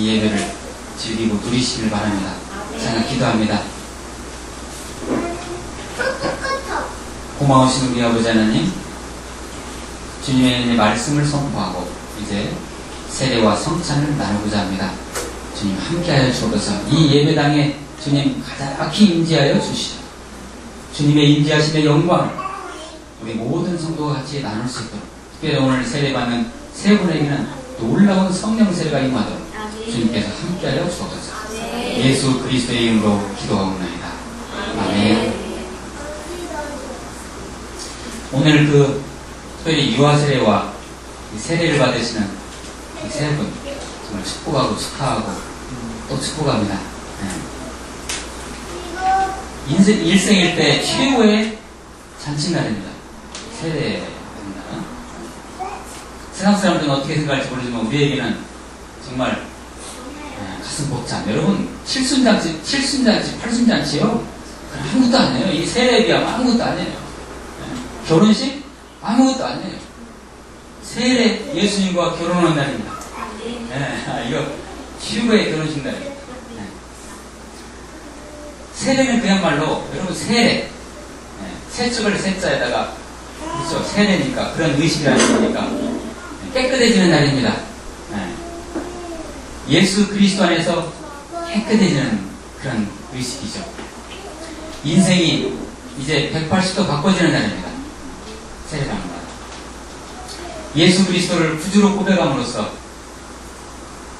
이 예배를 즐기고 누리시길 바랍니다. 제가 기도합니다. 고마우신 우리 아버지 하나님, 주님의 말씀을 선포하고 이제 세례와 성찬을 나누고자 합니다. 주님 함께하여 주옵소서. 이 예배당에 주님 가득히 임재하여 주시오. 주님의 임재하심의 영광을 우리 모든 성도가 같이 나눌 수 있도록 특별히 오늘 세례받는 세 분에게는 놀라운 성령 세례가 임하도록 주님께서 함께하여 주옵소서. 예수 그리스도의 이름으로 기도하옵나이다. 아멘. 오늘 그 특별히 유아 세례와 세례를 받으시는 이세분 정말 축복하고 축하하고 또 축복합니다. 네. 인생, 일생일 때 최고의 잔칫날입니다. 세례입니다. 세상 사람들은 어떻게 생각할지 모르지만 우리에게는 정말 네, 가슴 벅찬. 여러분, 칠순잔치, 칠순잔치, 팔순잔치요? 아무것도 아니에요. 이 세례에 비하면 아무것도 아니에요. 네. 결혼식? 아무것도 아니에요. 세례 예수님과 결혼한 날입니다. 네, 아, 이거 최고의 결혼식. 네. 세례는 그야말로 여러분 세례 네, 세축을 세자에다가 그렇죠 세례니까 그런 의식이라는 거니까 네, 깨끗해지는 날입니다. 네. 예수 그리스도 안에서 깨끗해지는 그런 의식이죠. 인생이 이제 180도 바꿔지는 날입니다. 날. 예수 그리스도를 구주로 고백함으로써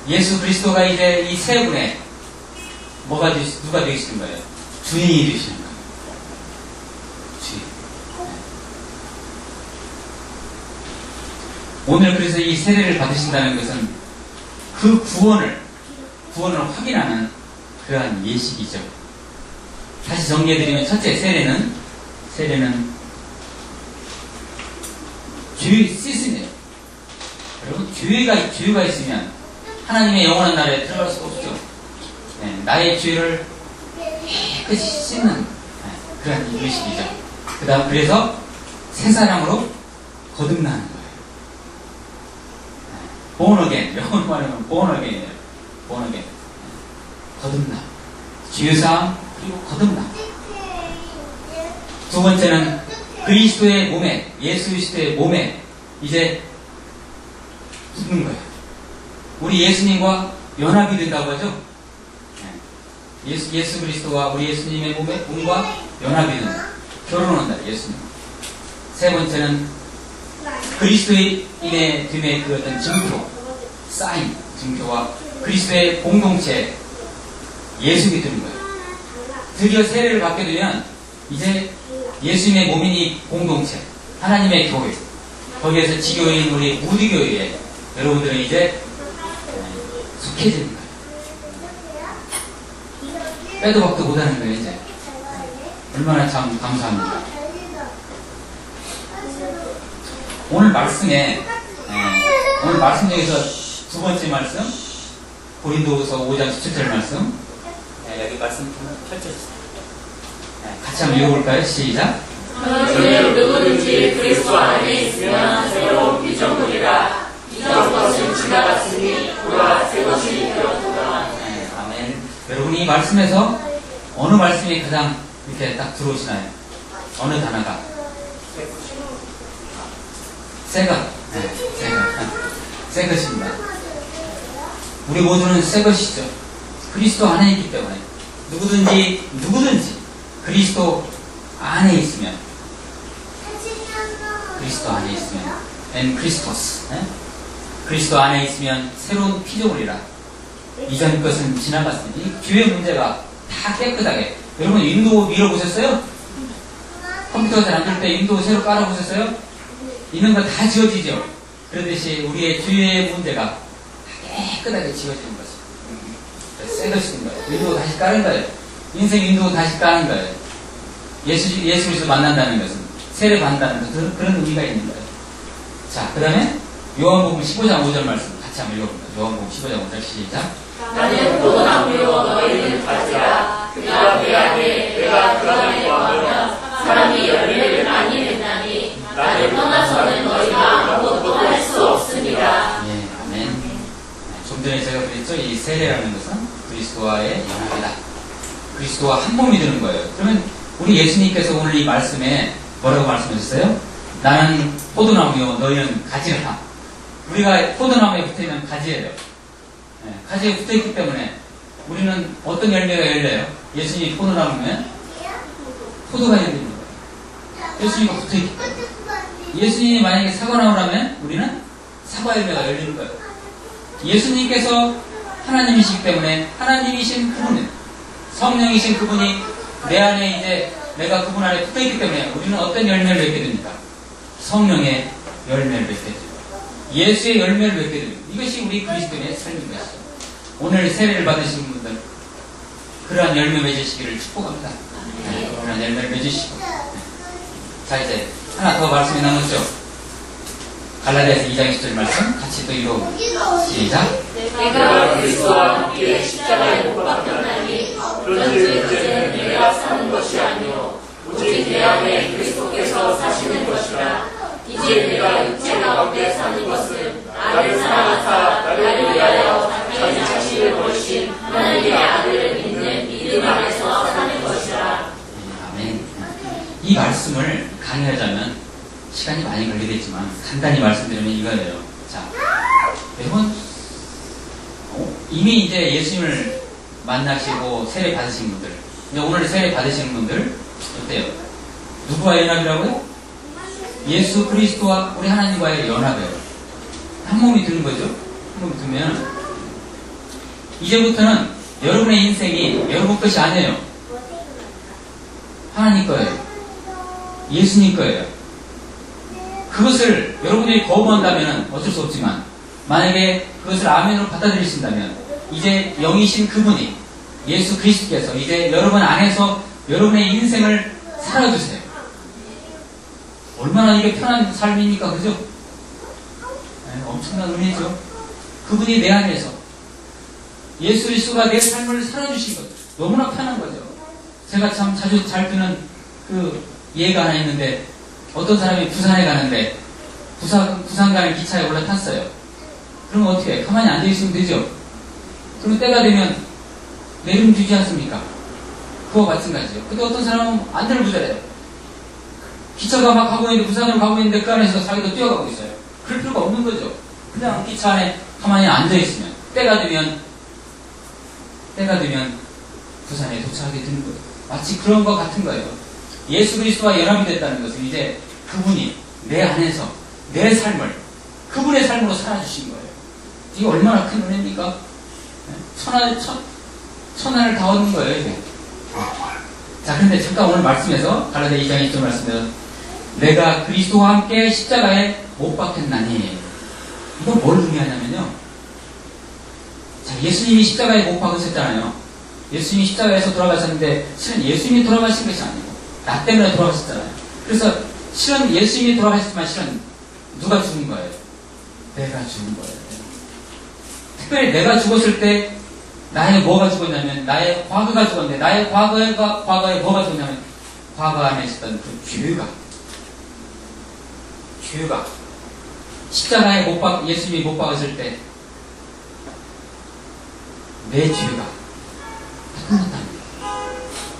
예수 그리스도가 이제 이 세 분의 뭐가 되시, 누가 되시는 거예요? 주인이 되시는 거예요. 주인. 네. 오늘 그래서 이 세례를 받으신다는 것은 그 구원을 구원을 확인하는 그러한 예식이죠. 다시 정리해드리면 첫째 세례는 세례는 죄 씻으네요. 여러분 죄가 죄가 있으면 하나님의 영원한 나라에 들어갈 수 없죠. 네, 나의 죄를 깨끗이 씻는 네, 그런 의식이죠. 그다음 그래서 새 사람으로 거듭나는 거예요. 본어겐 영어로 말하면 본어겐이에요. 본어겐 거듭나 죄사함 그리고 거듭나. 두 번째는 그리스도의 몸에 예수 그리스도의 몸에 이제 붙는 거예요. 우리 예수님과 연합이 된다고 하죠. 네. 예수, 예수 그리스도와 우리 예수님의 몸에 몸과 연합이 된다. 결혼한다. 예수님. 세 번째는 그리스도인의 됨의 그 어떤 증표, 사인, 증표와 그리스도의 공동체 예수님이 되는 거예요. 드디어 세례를 받게 되면 이제 예수님의 이 공동체, 하나님의 교회, 거기에서 지교인 우리 무디교회에 여러분들은 이제 속해지는 거예요. 빼도 박도 못하는 거예요, 이제. 얼마나 참 감사합니다. 오늘 말씀에, 예, 오늘 말씀 중에서 두 번째 말씀, 고린도서 5장 17절 말씀, 예, 여기 말씀 펼쳐주세요. 예, 같이 한번 읽어볼까요? 시작. 너희는 누구든지 그리스도 안에 있으면 새로운 피조물이라 이전 것은 지나갔으니 보라 새 것이 되었도다. 네, 아멘. 여러분 이 말씀에서 어느 말씀이 가장 이렇게 딱 들어오시나요? 어느 단어가? 새것. 네, 새것. 새 것입니다. 우리 모두는 새 것이죠. 그리스도 안에 있기 때문에 누구든지 누구든지 그리스도 안에 있으면 그리스도 안에 있으면 엔 크리스토스 네? 그리스도 안에 있으면 새로운 피조물이라 이전 것은 지나갔습니다. 이 교회 문제가 다 깨끗하게 여러분 인도 밀어보셨어요? 컴퓨터가 잘안 될 때 인도 새로 깔아보셨어요? 있는 거다 지워지죠? 그러듯이 우리의 주의 문제가 다 깨끗하게 지워지는 것이 새 것인 거예요. 인도 다시 까는 거예요. 인생 인도 다시 까는 거예요. 예수, 예수 그리스도 만난다는 것은 세례 받는다는 것은 그런 의미가 있는 거예요. 자, 그 다음에 요한복음 15장 5절 말씀 같이 한번 읽어봅니다. 요한복음 15장 5절 시작. 나는 포도나무요 너희는 가지라 그가 내 안에 내가 그 안에 거하면 사람이 낸다니 나를 떠나서는 너희가 아무것도 할 수 없습니다. 예, 아멘. 네, 좀 전에 제가 그랬죠. 이 세례라는 것은 그리스도와의 연합이다. 그리스도와 한 몸이 되는 거예요. 그러면 우리 예수님께서 오늘 이 말씀에 뭐라고 말씀하셨어요? 나는 포도나무요, 너희는 가지라. 우리가 포도나무에 붙어있는 가지예요. 예, 가지에 붙어있기 때문에 우리는 어떤 열매가 열려요? 예수님이 포도나무면 포도가 열리는 거예요. 예수님과 붙어있기 때문에. 예수님이 만약에 사과나무라면 우리는 사과 열매가 열리는 거예요. 예수님께서 하나님이시기 때문에 하나님이신 그분은 성령이신 그분이 내 안에 이제 내가 그분 안에 붙어 있기 때문에 우리는 어떤 열매를 맺게 됩니까? 성령의 열매를 맺게 됩니다. 예수의 열매를 맺게 됩니다. 이것이 우리 그리스도인의 삶인 것이죠. 오늘 세례를 받으신 분들 그러한 열매 맺으시기를 축복합니다. 네, 그러한 열매를 맺으시고 네. 자 이제 하나 더 말씀이 남았죠. 갈라디아서 2장 10절 말씀 같이 또 읽어 시작. 내가 그리스도와 함께 십자가에 못 박혔나니 그런즉 이제는 내가 사는 것이 아니요 오직 내 안에 그리스도께서 사시는 것이라 이제 내가 육체 가운데 사는 것은 나를 사랑하사 나를 위하여 자기 자신을 버리신 하나님의 아들을 믿는 믿음 안에서 사는 것이라 아멘. 이 말씀을 강의하자면 시간이 많이 걸리겠지만 간단히 말씀드리면 이거예요. 자, 여러분 어, 이미 이제 예수님을 만나시고 세례 받으신 분들, 이제 오늘 세례 받으신 분들 어때요? 누구와 연합이라고요? 예수 그리스도와 우리 하나님과의 연합이에요. 한 몸이 드는 거죠. 한 몸이 들면 이제부터는 여러분의 인생이 여러분 것이 아니에요. 하나님 거예요. 예수님 거예요. 그것을 여러분들이 거부한다면 어쩔 수 없지만 만약에 그것을 아멘으로 받아들이신다면 이제 영이신 그분이 예수 그리스도께서 이제 여러분 안에서 여러분의 인생을 살아주세요. 얼마나 이게 편한 삶입니까? 그죠? 네, 엄청난 은혜죠. 그분이 내 안에서 예수 그리스도가 내 삶을 살아주신 것 너무나 편한 거죠. 제가 참 자주 잘 듣는 그 예가 하나 있는데 어떤 사람이 부산에 가는데 부산, 부산 가는 기차에 올라탔어요. 그러면 어떻게 해? 가만히 앉아있으면 되죠? 그러면 때가 되면 내림 주지 않습니까? 그와 마찬가지죠. 근데 어떤 사람은 안절부절해요. 기차가 막 가고 있는데 부산으로 가고 있는데 그 안에서 자기도 뛰어가고 있어요. 그럴 필요가 없는 거죠. 그냥 기차 안에 가만히 앉아있으면 때가 되면 때가 되면 부산에 도착하게 되는 거예요. 마치 그런 것 같은 거예요. 예수 그리스도와 연합이 됐다는 것은 이제 그분이 내 안에서 내 삶을 그분의 삶으로 살아주신 거예요. 이게 얼마나 큰 은혜입니까? 천하, 천, 천하를 다 얻는 거예요, 이게. 자, 근데 잠깐 오늘 말씀에서 갈라디아 2장 1절 말씀에서 내가 그리스도와 함께 십자가에 못 박혔나니 이건 뭘 의미하냐면요. 자, 예수님이 십자가에 못 박으셨잖아요. 예수님이 십자가에서 돌아가셨는데 실은 예수님이 돌아가신 것이 아니고 나 때문에 돌아가셨잖아요. 그래서 실은 예수님이 돌아가셨지만 실은 누가 죽은 거예요? 내가 죽은 거예요. 특별히 내가 죽었을 때 나의 뭐가 죽었냐면 나의 과거가 죽었는데 나의 과거가 과거에 뭐가 죽었냐면 과거 안에 있었던 그 죄가 죄가 십자가에 못 박, 예수님이 못 박았을 때 내 죄가 다 끝났답니다.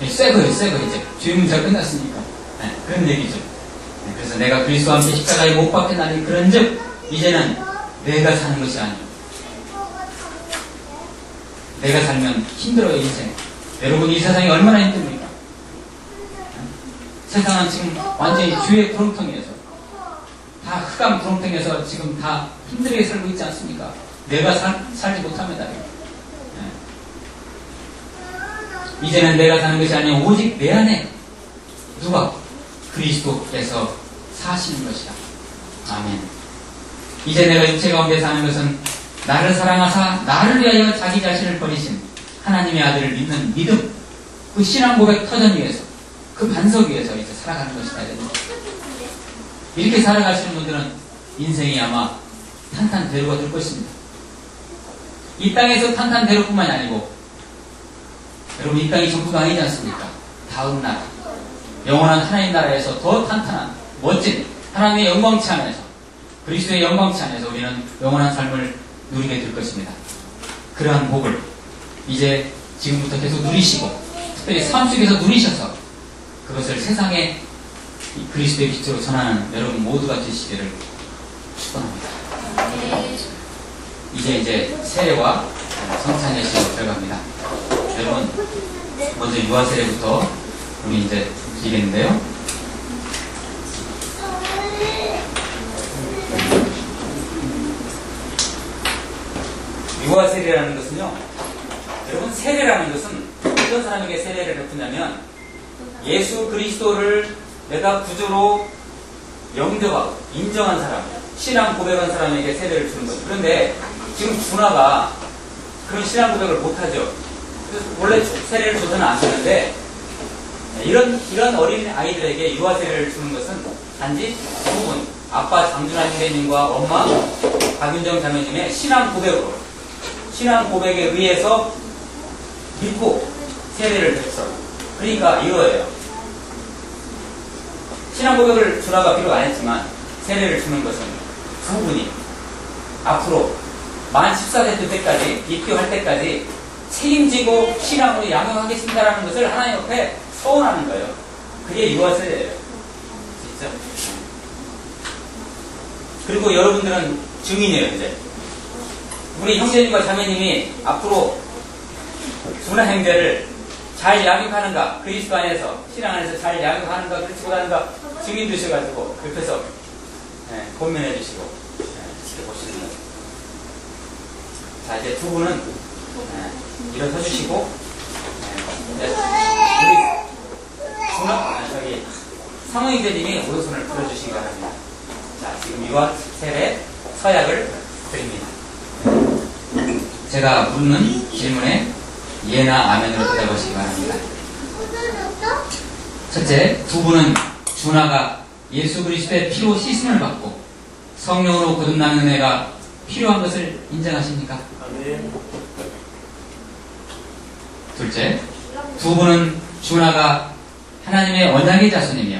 네, 새 거예요, 새 거, 이제. 죄 문제가 끝났으니까. 네, 그런 얘기죠. 네, 그래서 내가 그리스도와 함께 십자가에 못 박혀 나니 그런 즉, 이제는 내가 사는 것이 아니고, 내가 살면 힘들어요, 인생. 여러분, 이 세상이 얼마나 힘듭니까? 네? 세상은 지금 완전히 죄의 구렁텅이에서, 다 흑암 구렁텅이에서 지금 다 힘들게 살고 있지 않습니까? 내가 살, 살지 못합니다. 이제는 내가 사는 것이 아니라 오직 내 안에 누가 그리스도께서 사시는 것이다. 아멘. 이제 내가 육체 가운데 사는 것은 나를 사랑하사 나를 위하여 자기 자신을 버리신 하나님의 아들을 믿는 믿음, 그 신앙 고백 터전 위에서 그 반석 위에서 이제 살아가는 것이다. 이렇게 살아가시는 분들은 인생이 아마 탄탄대로가 될 것입니다. 이 땅에서 탄탄대로뿐만이 아니고 여러분 이 땅이 전부가 아니지 않습니까? 다음 나라 영원한 하나님 나라에서 더 탄탄한 멋진 하나님의 영광치 안에서 그리스도의 영광치 안에서 우리는 영원한 삶을 누리게 될 것입니다. 그러한 복을 이제 지금부터 계속 누리시고 특별히 삶 속에서 누리셔서 그것을 세상에 이 그리스도의 빛으로 전하는 여러분 모두가 되시기를 축원합니다. 이제 이제 세례와 성찬의 시로 들어갑니다. 여러분 먼저 유아 세례부터 우리 이제 드리겠는데요. 유아 세례라는 것은요. 여러분 세례라는 것은 어떤 사람에게 세례를 베푸냐면 예수 그리스도를 내가 구조로 영접하고 인정한 사람, 신앙 고백한 사람에게 세례를 주는 거죠. 그런데 지금 준하가 그런 신앙 고백을 못하죠. 원래 세례를 줘서는 안 되는데 이런 이런 어린 아이들에게 유아 세례를 주는 것은 단지 두 분, 아빠 장준하 형제님과 엄마 박윤정 자매님의 신앙 고백으로 신앙 고백에 의해서 믿고 세례를 했어. 그러니까 이거예요. 신앙 고백을 준하가 비록 안 했지만 세례를 주는 것은 두 분이 앞으로 만 14세 될 때까지 입교할 때까지 책임지고 신앙으로 양육하겠습니다라는 것을 하나님 옆에 서원하는 거예요. 그게 유아 세례예요. 진짜. 그리고 여러분들은 증인이에요, 이제. 우리 형제님과 자매님이 앞으로 준하 형제를 잘 양육하는가, 그리스도 안에서, 신앙 안에서 잘 양육하는가, 그렇지 못하는가 증인 되셔가지고, 옆에서 예, 고민해 주시고, 예, 지켜보시는 거예요. 자, 이제 두 분은 예, 일어서 주시고, 준하, 아, 저기, 상호형제님이 오른손을 풀어주시기 바랍니다. 자, 지금 유아 세례 서약을 드립니다. 제가 묻는 질문에 예나 아멘으로 대답하시기 바랍니다. 첫째, 두 분은 준하가 예수 그리스도의 피로 씻음을 받고 성령으로 거듭나는 은혜가 필요한 것을 인정하십니까? 아멘. 둘째, 두 분은 준하가 하나님의 언약의 자손이며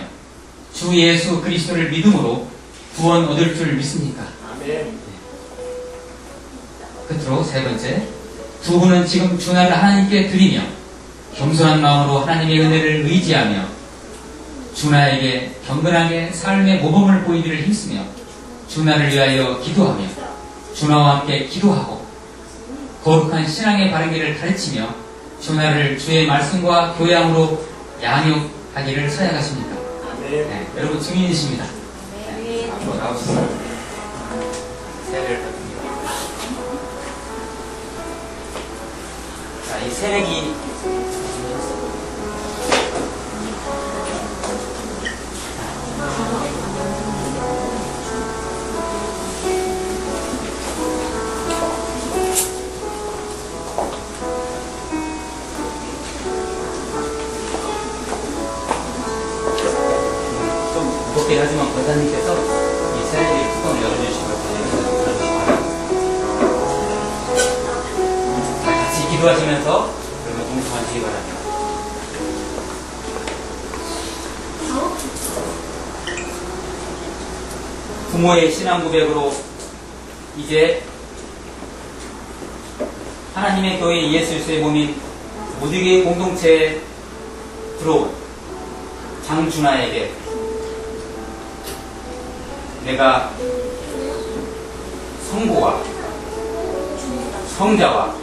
주 예수 그리스도를 믿음으로 구원 얻을 줄 믿습니까? 아멘. 끝으로 세 번째, 두 분은 지금 준하를 하나님께 드리며 겸손한 마음으로 하나님의 은혜를 의지하며 준하에게 경건하게 삶의 모범을 보이기를 힘쓰며 준하를 위하여 기도하며 준하와 함께 기도하고 거룩한 신앙의 바른 길을 가르치며 준하를 주의 말씀과 교양으로 양육하기를 서약하십니까? 아멘. 네, 여러분 증인이십니다. 네, 앞으로 나오시면 세례를 받습니다. 자, 이 세례기 하지만 권사님께서 이 세례기 뚜껑을 열어주시고 자, 같이 기도하시면서 그러면 동참하시기 바랍니다. 부모의 신앙 고백으로 이제 하나님의 교회 예수 그리스도의 몸인 모두의 공동체에 들어온 장준하에게 내가 성부와 성자와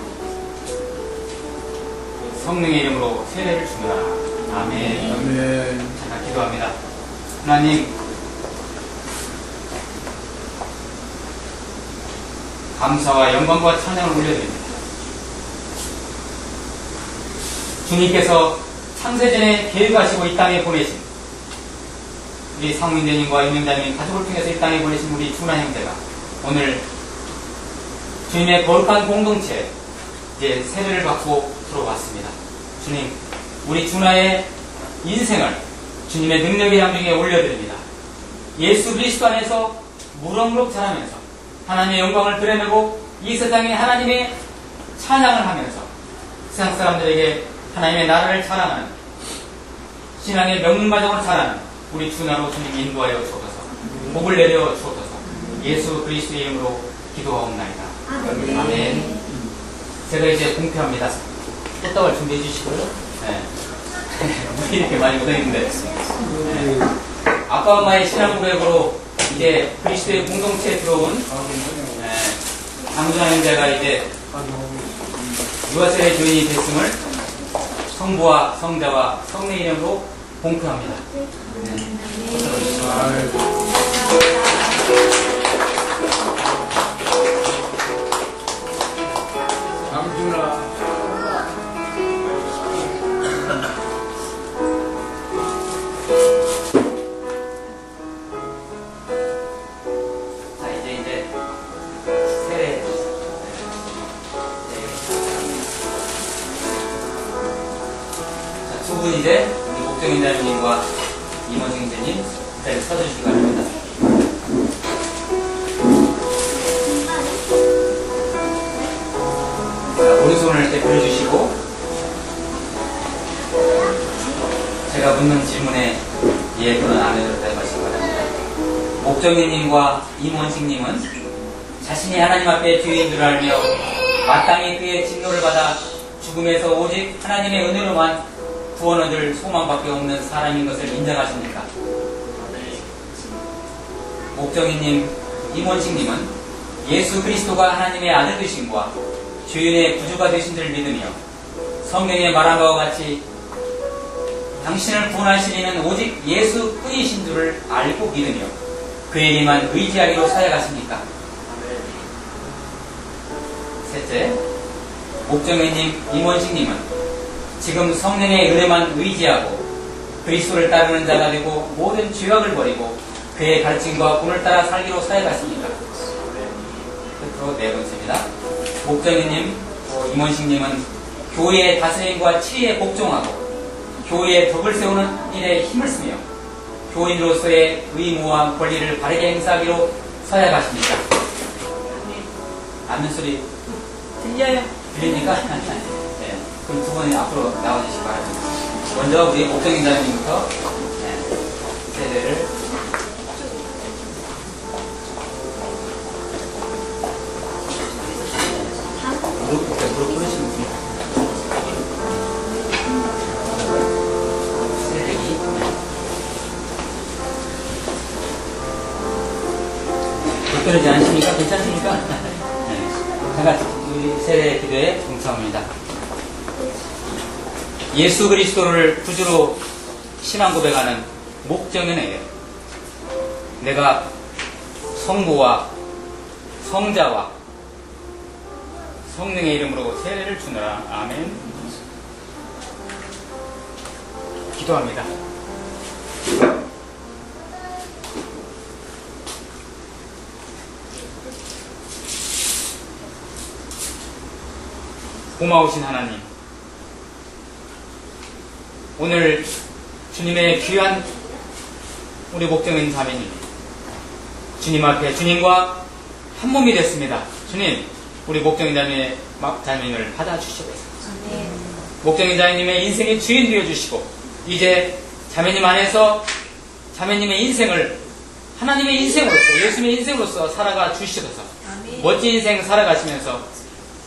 성령의 이름으로 세례를 주노라. 아멘. 아멘. 자, 기도합니다. 하나님, 감사와 영광과 찬양을 올려드립니다. 주님께서 창세전에 계획하시고 이 땅에 보내신 우리 상민대님과 임명자님 가족을 통해서 이 땅에 보내신 우리 준하 형제가 오늘 주님의 거룩한 공동체 이제 세례를 받고 들어왔습니다. 주님, 우리 준하의 인생을 주님의 능력의 양중에 올려드립니다. 예수 그리스도 안에서 무럭무럭 자라면서 하나님의 영광을 드러내고 이 세상에 하나님의 찬양을 하면서 세상 사람들에게 하나님의 나라를 자랑하는 신앙의 명문마정을 자랑하는 우리 주 나로 주님 인도하여 주옵소서. 복을 내려 주옵소서. 예수 그리스도의 이름으로 기도하옵나이다. 아멘. 제가 이제 공표합니다. 꽃다발 준비해 주시고요. 네. 물이 이렇게 많이 묻어있는데. 네. 아빠 엄마의 신앙 고백으로 이제 그리스도의 공동체에 들어온 네. 강준하 형제가 이제 유아세의 교인이 됐음을 성부와 성자와 성의 이름으로 공표합니다. 네. 서주시기 바랍니다. 자, 오른손을 이렇게 들어주시고 제가 묻는 질문에 예 또는 아멘으로 대답하시기 바랍니다. 목정희님과 임원식님은 자신이 하나님 앞에 죄인 줄 알며 마땅히 그의 진노를 받아 죽음에서 오직 하나님의 은혜로만 구원 얻을 소망밖에 없는 사람인 것을 인정하십니까? 목정희님, 임원식님은 예수 그리스도가 하나님의 아들 되심과 주인의 구주가 되신 줄 믿으며 성경에 말한 바와 같이 당신을 구원하실 이는 오직 예수 뿐이신 줄을 알고 믿으며 그에게만 의지하기로 사역하십니까? 셋째, 목정회님, 임원식님은 지금 성령의 은혜만 의지하고 그리스도를 따르는 자가 되고 모든 죄악을 버리고 그의 가르침과 본을 따라 살기로 사역하십니까? 끝으로 네 번째입니다. 목정희님, 또 임원식님은 교회의 다스림과 치의에 복종하고 교회의 덕을 세우는 일에 힘을 쓰며 교인으로서의 의무와 권리를 바르게 행사하기로 서약하십니까? 아멘 소리 들려요. 들립니까? 네. 그럼 두 분이 앞으로 나와주시기 바랍니다. 먼저 우리 옥정인 자님부터 네. 세례를 불편하지 않으십니까? 괜찮습니까? 네. 제가 우리 세례 기도에 동참합니다. 예수 그리스도를 구주로 신앙 고백하는 목정연에게 내가 성부와 성자와 성령의 이름으로 세례를 주노라. 아멘. 기도합니다. 고마우신 하나님. 오늘 주님의 귀한 우리 목정인 자매님. 주님 앞에 주님과 한 몸이 됐습니다. 주님, 우리 목정인 자매의 막- 자매님을 받아주시옵소서. 목정인 자매님의 인생의 주인 되어주시고, 이제 자매님 안에서 자매님의 인생을 하나님의 인생으로서, 예수님의 인생으로서 살아가 주시옵소서. 멋진 인생 살아가시면서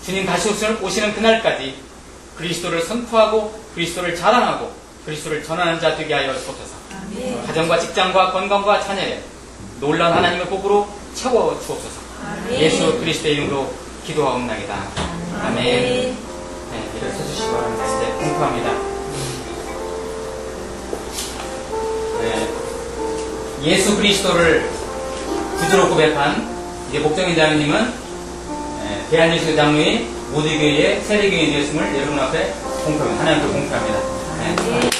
주님 다시 오시는- 오시는 그날까지 그리스도를 선포하고 그리스도를 자랑하고 그리스도를 전하는 자 되게 하여 주옵소서. 가정과 직장과 건강과 자녀에 놀라운 하나님의 복으로 채워 주옵소서. 예수 그리스도의 이름으로 기도하옵나이다. 아멘. 네, 일어서 주시기 바랍니다. 이제 공포합니다. 네, 예수 그리스도를 구주로 고백한 이제 목정인 자매님은 네, 대한예수 장로의 모두교회의 세례교회 되었음을 여러분 앞에 공표합니다. 하나님 앞에 공표합니다. 네.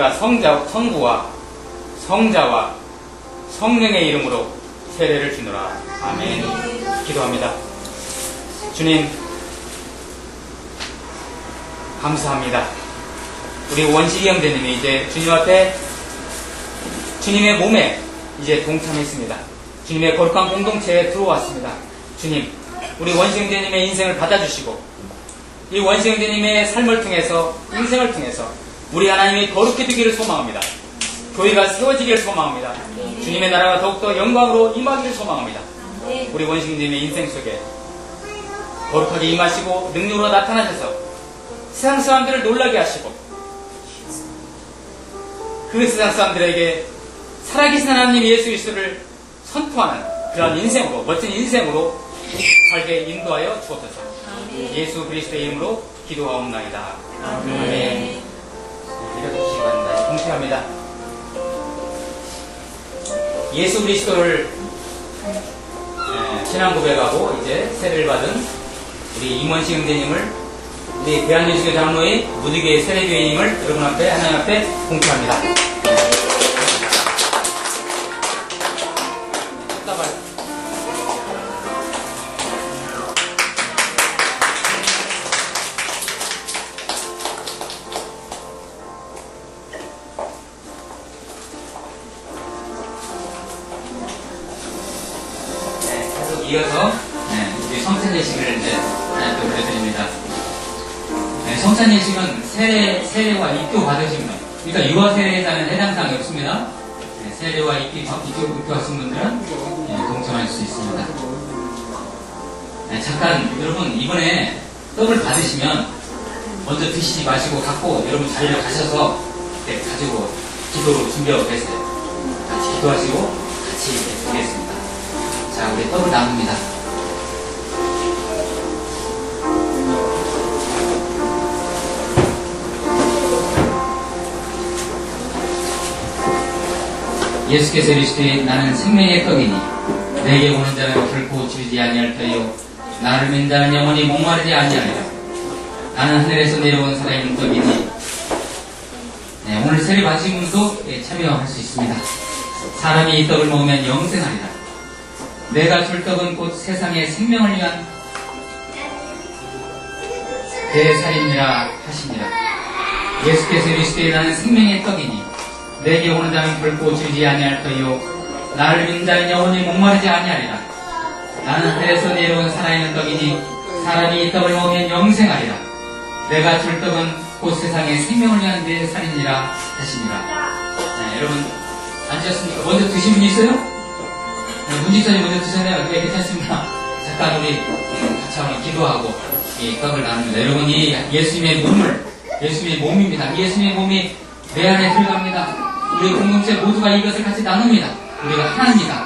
내가 성자, 성부와 성자와 성령의 이름으로 세례를 주노라. 아멘. 기도합니다. 주님, 감사합니다. 우리 원식이 형제님이 이제 주님 앞에 주님의 몸에 이제 동참했습니다. 주님의 거룩한 공동체에 들어왔습니다. 주님, 우리 원식 형제님의 인생을 받아주시고 이 원식 형제님의 삶을 통해서 인생을 통해서 우리 하나님이 거룩해 되기를 소망합니다. 교회가 세워지기를 소망합니다. 주님의 나라가 더욱더 영광으로 임하기를 소망합니다. 우리 원식 형제님의 인생 속에 거룩하게 임하시고 능력으로 나타나셔서 세상 사람들을 놀라게 하시고 그 세상 사람들에게 살아계신 하나님 예수 그리스도를 선포하는 그런 인생으로 멋진 인생으로 살게 인도하여 주옵소서. 예수 그리스도의 이름으로 기도하옵나이다. 아멘. 이렇게 바랍니다. 공퇴합니다. 예수 그리스도를 에, 신앙 고백하고 이제 세례를 받은 우리 임원식 형제님을 우리 대한예수교 장로의 무드교의 세례교회님을 여러분 앞에 하나님 앞에 공개합니다. 입교, 입교, 입교하신 분들은 네, 동참할 수 있습니다. 네, 잠깐 여러분 이번에 떡을 받으시면 먼저 드시지 마시고 갖고 여러분 자리로 가셔서 이렇게 가지고 기도로 준비하고 계세요. 같이 기도하시고 같이 드리겠습니다. 자, 우리 떡을 나눕니다. 예수께서 이르시되 나는 생명의 떡이니 내게 오는 자는 결코 줄이지 아니할 터이요 나를 믿는 자는 영원히 목마르지 아니하리라. 나는 하늘에서 내려온 살아있는 떡이니 네, 오늘 세례 받으신 분도 예, 참여할 수 있습니다. 사람이 이 떡을 먹으면 영생하리라. 내가 줄 떡은 곧 세상의 생명을 위한 대살인이라 하시니라 예수께서 이르시되 나는 생명의 떡이니 내게 오는 자는 결코 주지 아니할 터이요 나를 믿는 자는 영원히 목마르지 아니하리라 나는 하늘에서 내려온 살아있는 떡이니 사람이 이 떡을 먹으면 영생하리라 내가 줄 떡은 곧 세상의 생명을 위한 내 살이니라 하시니라 네, 여러분 앉으셨습니까? 먼저 드신 분 있어요? 네, 문지사님 먼저 드셨나요? 네, 괜찮습니다. 잠깐 우리 같이 한번 기도하고 이 떡을 나눕니다. 여러분 이 예수님의 몸을 예수님의 몸입니다. 예수님의 몸이 내 안에 들어갑니다. 우리 공동체 모두가 이것을 같이 나눕니다. 우리가 하나입니다.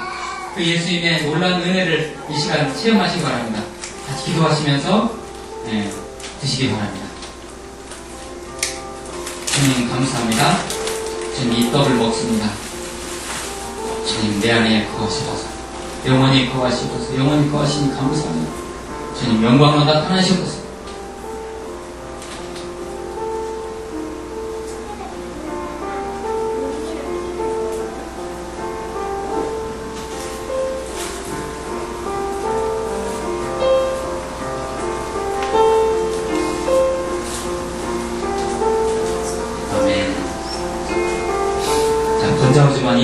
그 예수님의 놀라운 은혜를 이 시간 체험하시기 바랍니다. 같이 기도하시면서 네, 드시기 바랍니다. 주님 감사합니다. 주님 이 떡을 먹습니다. 주님 내 안에 거하시소서 영원히 거하시소서 영원히 거하시니 감사합니다. 주님 영광으로 나타나시옵소서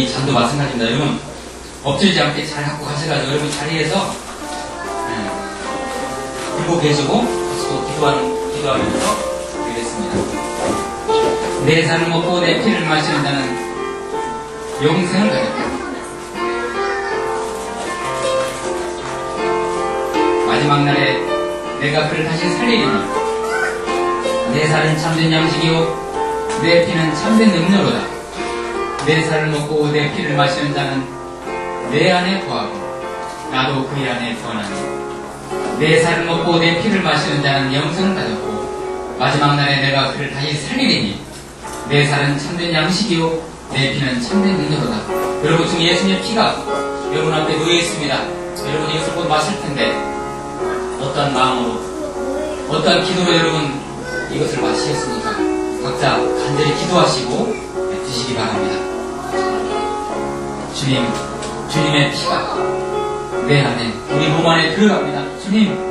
이 잔도 마찬가지입니다. 여러분, 엎드리지 않게 잘 갖고 가셔가지고 여러분 자리에서 예, 들고 계시고 또 기도하는, 기도하면서 드리겠습니다. 내 살을 먹고 내 피를 마시는 자는 영생을 가졌다. 마지막 날에 내가 그를 다시 살리리니 내 살은 참된 양식이요 내 피는 참된 음료로다. 내 살을 먹고 내 피를 마시는 자는 내 안에 거하고 나도 그의 안에 거하나니 내 살을 먹고 내 피를 마시는 자는 영생을 가졌고 마지막 날에 내가 그를 다시 살리리니 내 살은 참된 양식이요 내 피는 참된 능력이다. 여러분 지금 예수님의 피가 여러분 앞에 놓여 있습니다. 여러분 이것을 곧 마실 텐데 어떤 마음으로 어떤 기도로 여러분 이것을 마시겠습니까? 각자 간절히 기도하시고 네, 드시기 바랍니다. 주님, 주님의 피가 내 안에 우리 몸 안에 들어갑니다. 주님,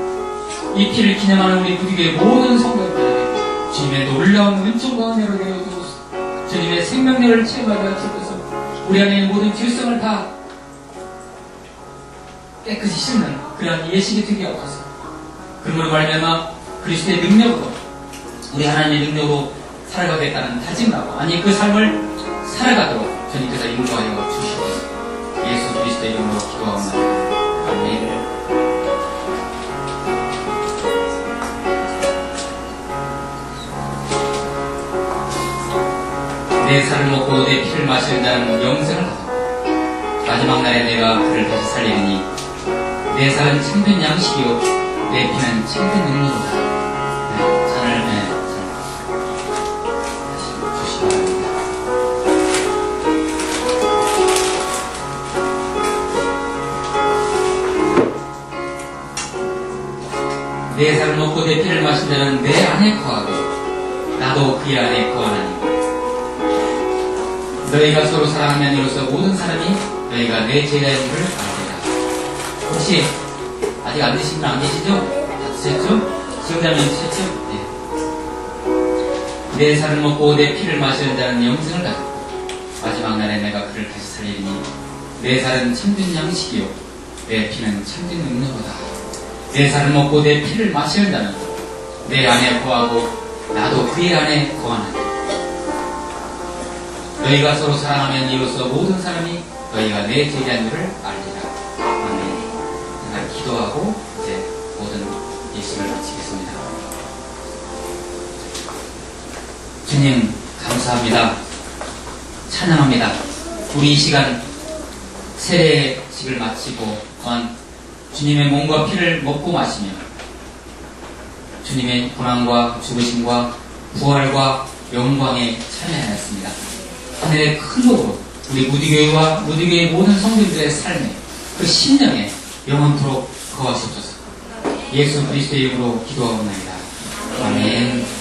이 피를 기념하는 우리 무디교의 모든 성도들에게 주님의 놀라운 은총과 은혜로 내려주소서. 주님의 생명력을 체험하게 하시옵소서. 우리 안에 모든 질성을 다 깨끗이 씻는 그런 예식이 되게 하옵소서. 그러므로 말미암아 그리스도의 능력으로 우리 하나님의 능력으로 살아가겠다는 다짐을 하고 아니 그 삶을 살아가도록 주님께서 인도하여 주시옵소서 예수 그리스도의 이름으로 기도하옵나이다. 아멘. 내 살을 먹고 내 피를 마시는 자는 영생을 하고 마지막 날에 내가 그를 다시 살리리니 내 살은 참된 양식이요. 내 피는 참된 능력이다 내 살을 먹고 내 피를 마신 자는 내 안에 거하고 나도 그의 안에 거하나니 너희가 서로 사랑하면 이로써 모든 사람이 너희가 내 제자인 줄을 알리라. 혹시 아직 안 드신 분안 계시죠? 다 드셨죠? 지금자면 드셨죠? 네. 내 살을 먹고 내 피를 마시는 자는 영생을 가지고 마지막 날에 내가 그를 다시 살리니 내 살은 참된 양식이요 내 피는 참된 능력이다. 내 살을 먹고 내 피를 마시는 자는 내 안에 거하고 나도 그의 안에 거하나니 너희가 서로 사랑하면 이로써 모든 사람이 너희가 내 제자인 줄을 알리라. 아멘. 제가 기도하고 이제 모든 예식을 마치겠습니다. 주님 감사합니다. 찬양합니다. 우리 이 시간 세례식을 마치고 또한 주님의 몸과 피를 먹고 마시며 주님의 고난과 죽으심과 부활과 영광에 참여하였습니다. 하늘의 큰 복으로 우리 무디교회와 무디교회의 모든 성도들의 삶에 그 신령에 영원토록 거하시옵소서. 예수 그리스도의 이름으로 기도하옵나이다. 아멘.